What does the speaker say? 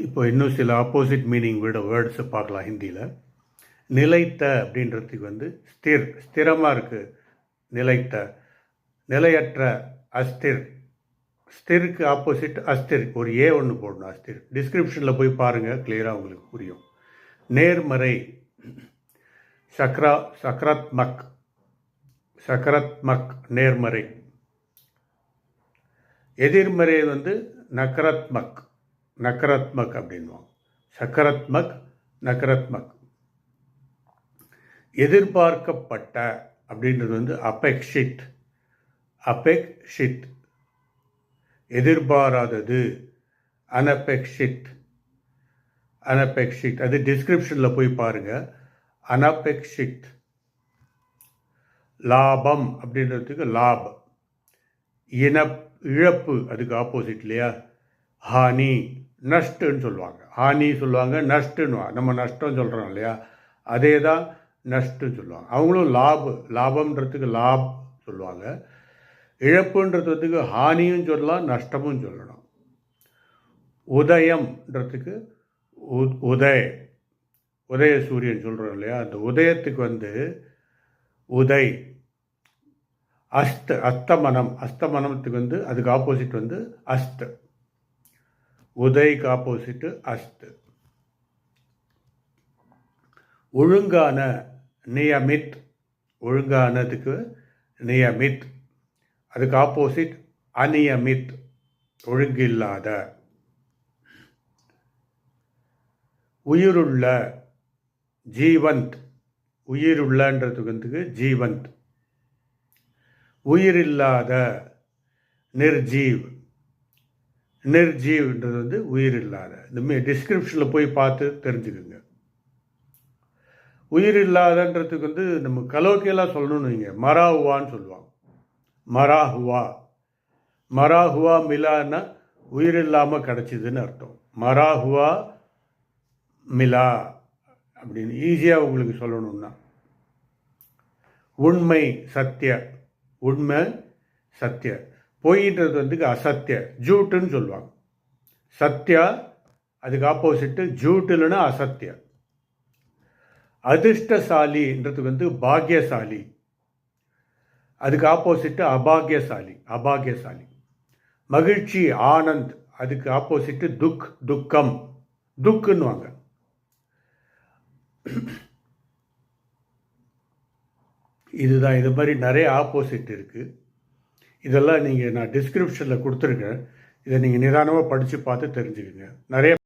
இப்போ இன்னும் சில ஆப்போசிட் மீனிங் விட வேர்ட்ஸை பார்க்கலாம் ஹிந்தியில். நிலைத்த அப்படின்றதுக்கு வந்து ஸ்திர் ஸ்திரமாக இருக்குது நிலைத்த. நிலையற்ற அஸ்திர். ஸ்திருக்கு ஆப்போசிட் அஸ்திர். ஒரு ஏ ஒன்று போடணும் அஸ்திர். டிஸ்கிரிப்ஷனில் போய் பாருங்கள் கிளியராக உங்களுக்கு புரியும். நேர்மறை. சக்ரா சக்ராத்மக். சக்கராத்மக் நேர்மறை. எதிர்மறை வந்து நக்கராத்மக் நக்கராத்மக் அப்படின்வாங்க சக்கராத்மக் நக்கராத்மக் எதிர்பார்க்கப்பட்ட அப்படின்றது வந்து அபெக்ஷிட் அபெக்ஷிட் எதிர்பாராதது. அனபெக்ஷிட் அனபெக்ஷிட் அது டிஸ்கிரிப்ஷனில் போய் பாருங்கள் அனபெக்ஷிட் லாபம் அப்படின்றதுக்கு லாப் இன இழப்பு அதுக்கு ஆப்போசிட் இல்லையா? ஹானி நஷ்டுன்னு சொல்லுவாங்க. ஹானி சொல்லுவாங்க நஷ்டுன்னு நம்ம நஷ்டம் சொல்கிறோம் இல்லையா? அதே தான் நஷ்டுன்னு சொல்லுவாங்க. அவங்களும் லாபு லாபம்ன்றதுக்கு லாப் சொல்லுவாங்க. இழப்புன்றதுக்கு ஹானியும் சொல்லலாம் நஷ்டமும் சொல்லணும். உதயம்ன்றதுக்கு உ- உதய் உதய சூரியன் சொல்கிறோம் இல்லையா? அந்த உதயத்துக்கு வந்து உதய் அஸ்த அஸ்தமனம் அஸ்தமனத்துக்கு வந்து அதுக்கு ஆப்போசிட் வந்து அஸ்து. உதய்க்கு ஆப்போசிட்டு அஸ்த். ஒழுங்கான நியமித் ஒழுங்கானதுக்கு நியமித். அதுக்கு ஆப்போசிட் அநியமித் ஒழுங்கில்லாத. உயிருள்ள ஜீவந்த் உயிருள்ளன்றதுக்கு வந்து ஜீவந்த். உயிரில்லாத நிர்ஜீவ். நிர்ஜீவ்ன்றது வந்து உயிரில்லாத. இந்த டிஸ்கிரிப்ஷனில் போய் பார்த்து தெரிஞ்சுக்குங்க. உயிரில்லாதன்றதுக்கு வந்து நம்ம கலோக்கியெல்லாம் சொல்லணும்னு வைங்க. மராஹுவான்னு சொல்லுவாங்க. மராஹுவா. மராஹுவா மிலான்னா உயிர் இல்லாமல் கிடச்சிதுன்னு அர்த்தம். மராஹுவா மிலா அப்படின்னு ஈஸியாக உங்களுக்கு சொல்லணும்னா. உண்மை சத்திய. உண்மை சத்திய. பொய்ன்றது வந்து அசத்திய. ஜூட்டுன்னு சொல்லுவாங்க. சத்யா அதுக்கு ஆப்போசிட்டு ஜூட் இல்லைன்னா அசத்திய. அதிர்ஷ்டசாலின்றதுக்கு வந்து பாக்யசாலி. அதுக்கு ஆப்போசிட்டு அபாகியசாலி அபாகியசாலி. மகிழ்ச்சி ஆனந்த் அதுக்கு ஆப்போசிட்டு துக் துக்கம். துக்குன்னுவாங்க. இதுதான் இது மாதிரி நிறைய ஆப்போசிட் இருக்குது இதெல்லாம் நீங்கள் நான் டிஸ்கிரிப்ஷனில் கொடுத்துருக்கேன். இதை நீங்கள் நிதானமாக படித்து பார்த்து தெரிஞ்சுக்கங்க. நிறைய